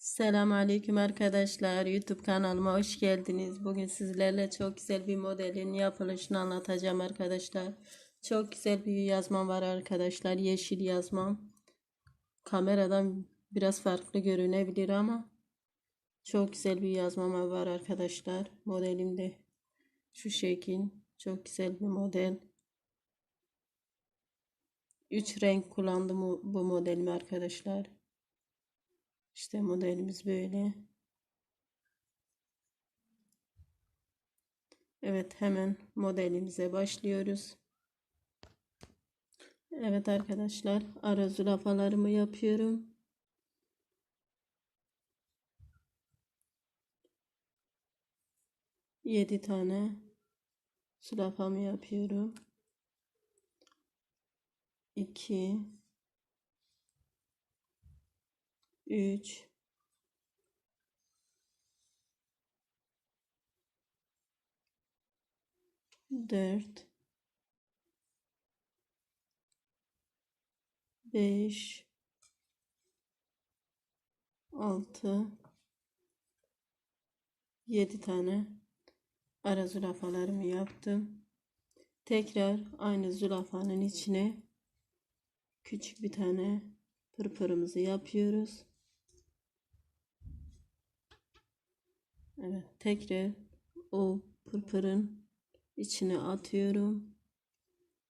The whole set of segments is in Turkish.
Selam aleyküm arkadaşlar. YouTube kanalıma hoş geldiniz. Bugün sizlerle çok güzel bir modelin yapılışını anlatacağım arkadaşlar. Çok güzel bir yazmam var arkadaşlar. Yeşil yazmam. Kameradan biraz farklı görünebilir ama çok güzel bir yazmam var arkadaşlar. Modelim de şu şekil. Çok güzel bir model. 3 renk kullandım bu modelimi arkadaşlar. İşte modelimiz böyle. Evet hemen modelimize başlıyoruz. Evet arkadaşlar ara zürafalarımı yapıyorum. Yedi tane zürafamı yapıyorum. 2 3 4 5 6 7 tane ara zürafalarımı yaptım. Tekrar aynı zürafanın içine küçük bir tane pırpırımızı yapıyoruz. Evet, tekrar o pırpırın içine atıyorum.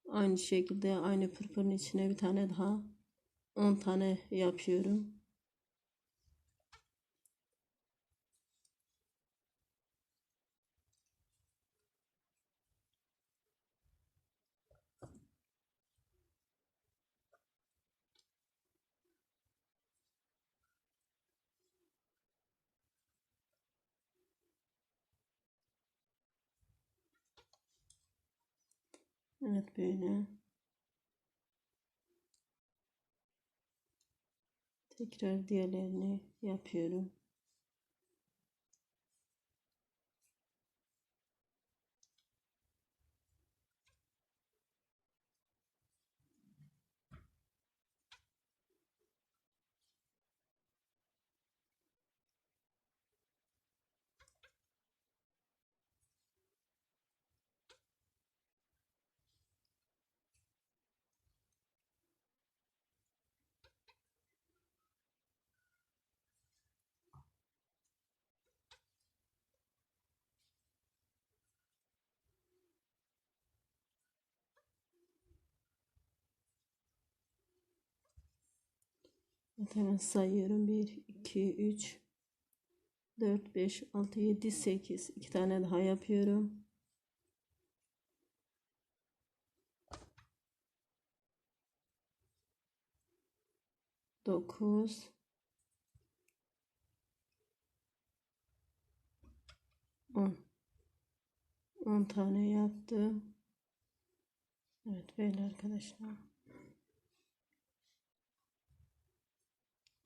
Aynı şekilde aynı pırpırın içine bir tane daha 10 tane yapıyorum. Evet böyle. Tekrar diğerlerini yapıyorum. Hemen sayıyorum. 1, 2, 3, 4, 5, 6, 7, 8. 2 tane daha yapıyorum. Dokuz. On. On tane yaptım. Evet böyle arkadaşlar.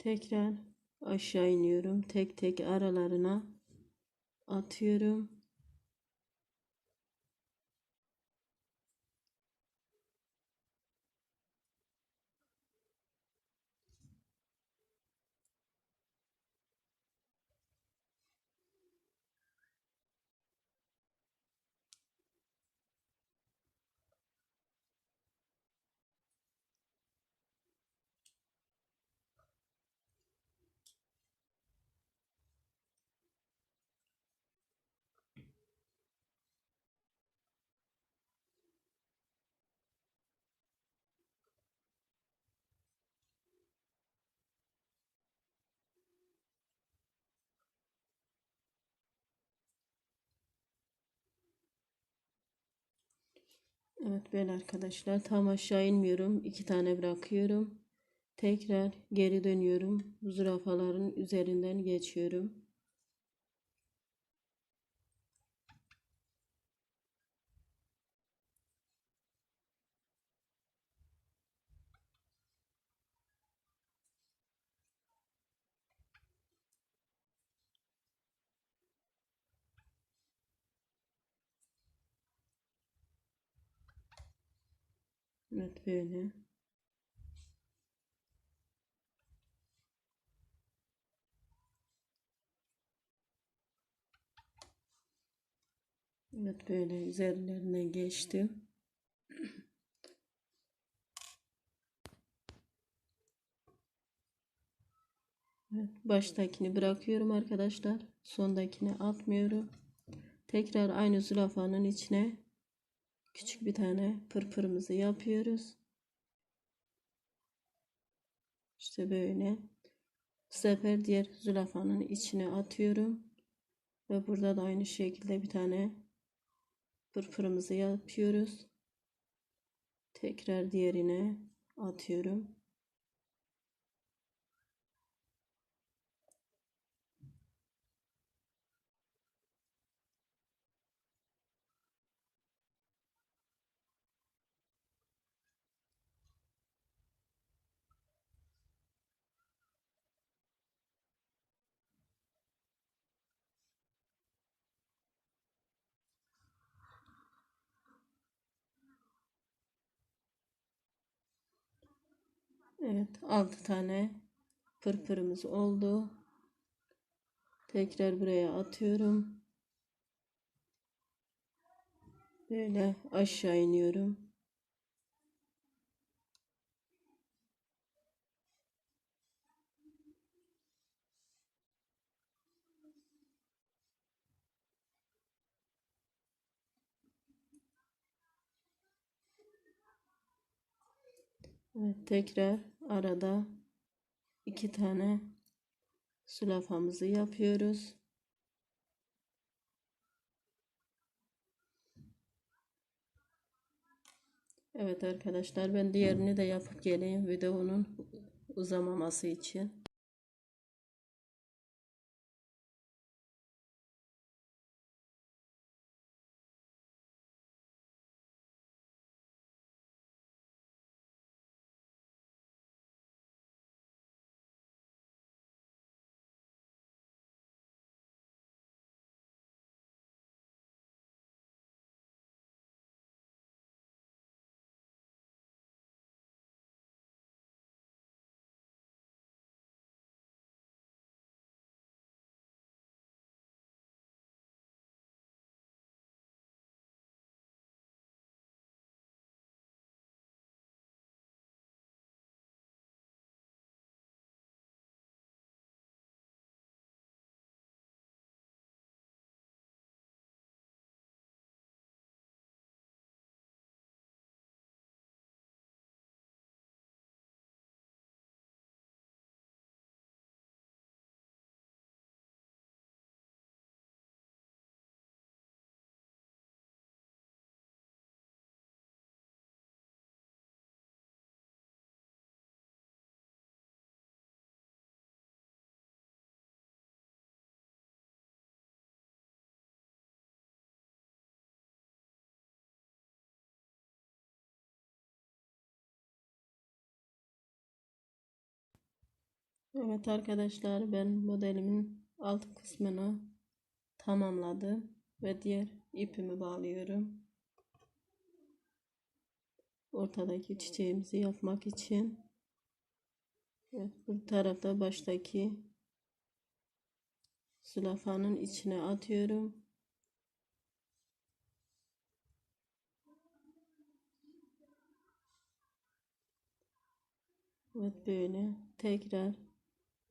Tekrar aşağı iniyorum. Tek tek aralarına atıyorum. Evet böyle arkadaşlar tam aşağı inmiyorum. iki tane bırakıyorum. Tekrar geri dönüyorum. Bu zürafaların üzerinden geçiyorum. Evet böyle. Evet böyle üzerlerine geçtim. Evet, baştakini bırakıyorum arkadaşlar. Sondakini atmıyorum. Tekrar aynı zülafanın içine küçük bir tane pırpırımızı yapıyoruz. İşte böyle. Bu sefer diğer zürafanın içine atıyorum. Ve burada da aynı şekilde bir tane pırpırımızı yapıyoruz. Tekrar diğerine atıyorum. Evet 6 tane pırpırımız oldu. Tekrar buraya atıyorum. Böyle aşağı iniyorum. Evet tekrar arada iki tane sülafamızı yapıyoruz. Evet arkadaşlar ben diğerini de yapıp geleyim videonun uzamaması için. Evet arkadaşlar ben modelimin alt kısmını tamamladım ve diğer ipimi bağlıyorum. Ortadaki çiçeğimizi yapmak için. Evet, bu tarafta baştaki zülafanın içine atıyorum. Evet böyle tekrar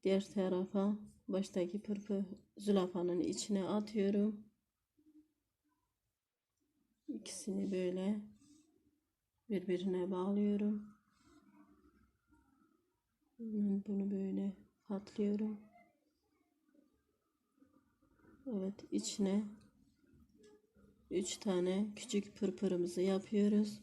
diğer tarafa baştaki pırpı zülafanın içine atıyorum. İkisini böyle birbirine bağlıyorum. Bunu böyle katlıyorum. Evet içine 3 tane küçük pırpırımızı yapıyoruz.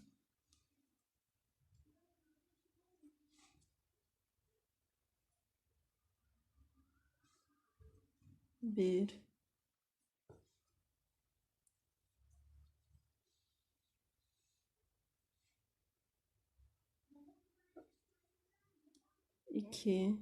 Bir iki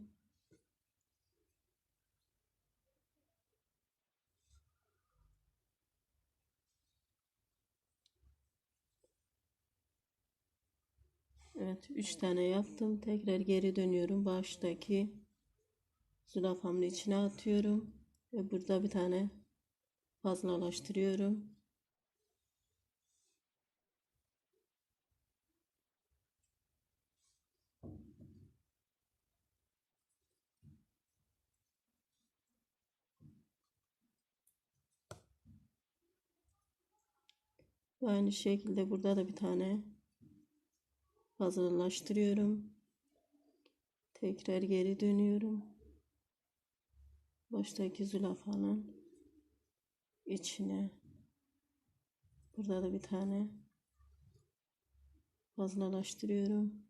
Evet, üç tane yaptım. Tekrar geri dönüyorum. Baştaki zürafamın içine atıyorum. Ve burada bir tane fazlalaştırıyorum. Aynı şekilde burada da bir tane fazlalaştırıyorum. Tekrar geri dönüyorum. Baştaki zülafanın içine burada da bir tane fazlalaştırıyorum.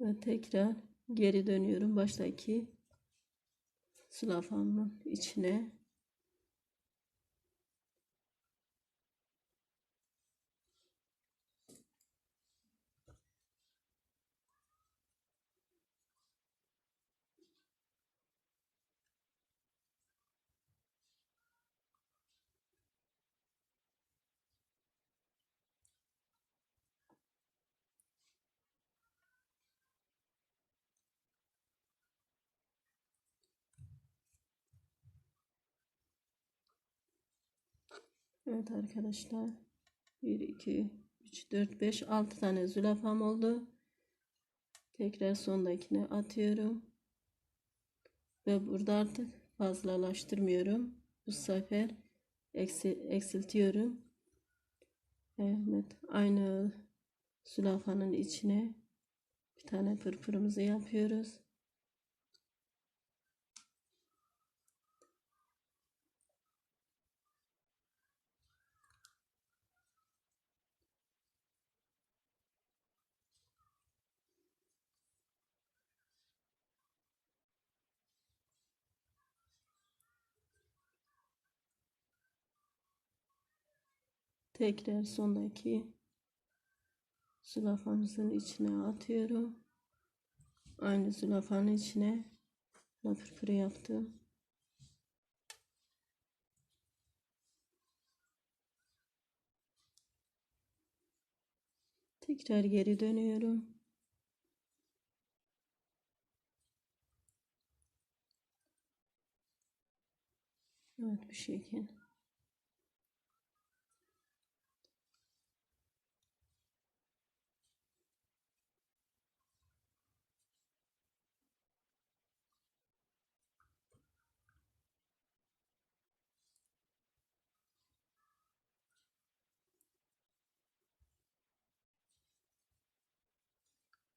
Ve tekrar geri dönüyorum baştaki zülafanın içine. Evet arkadaşlar. 1, 2, 3, 4, 5, 6 tane zülafam oldu. Tekrar sondakine atıyorum. Ve burada artık fazlalaştırmıyorum. Bu sefer eksi, eksiltiyorum. Evet. Aynı zülafanın içine bir tane pırpırımızı yapıyoruz. Tekrar sondaki zülafamızın içine atıyorum. Aynı zülafanın içine pırpırı yaptım. Tekrar geri dönüyorum. Evet bu şekil.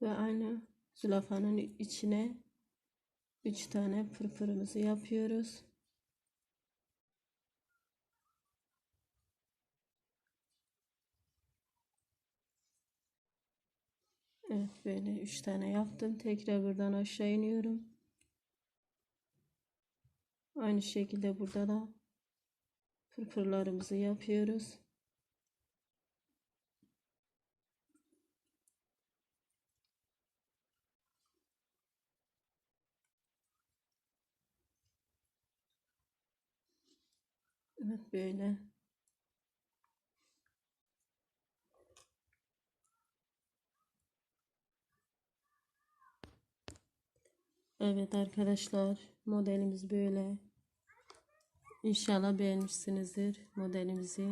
Ve aynı zülafanın içine 3 tane pırpırımızı yapıyoruz. Evet böyle 3 tane yaptım. Tekrar buradan aşağı iniyorum. Aynı şekilde burada da pırpırlarımızı yapıyoruz. Evet böyle. Evet arkadaşlar modelimiz böyle. İnşallah beğenmişsinizdir modelimizi.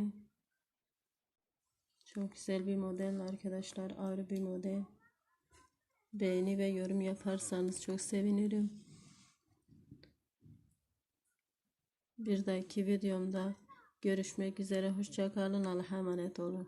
Çok güzel bir model arkadaşlar. Ağrı bir model. Beğeni ve yorum yaparsanız çok sevinirim. Bir dahaki videomda görüşmek üzere. Hoşçakalın. Allah'a emanet olun.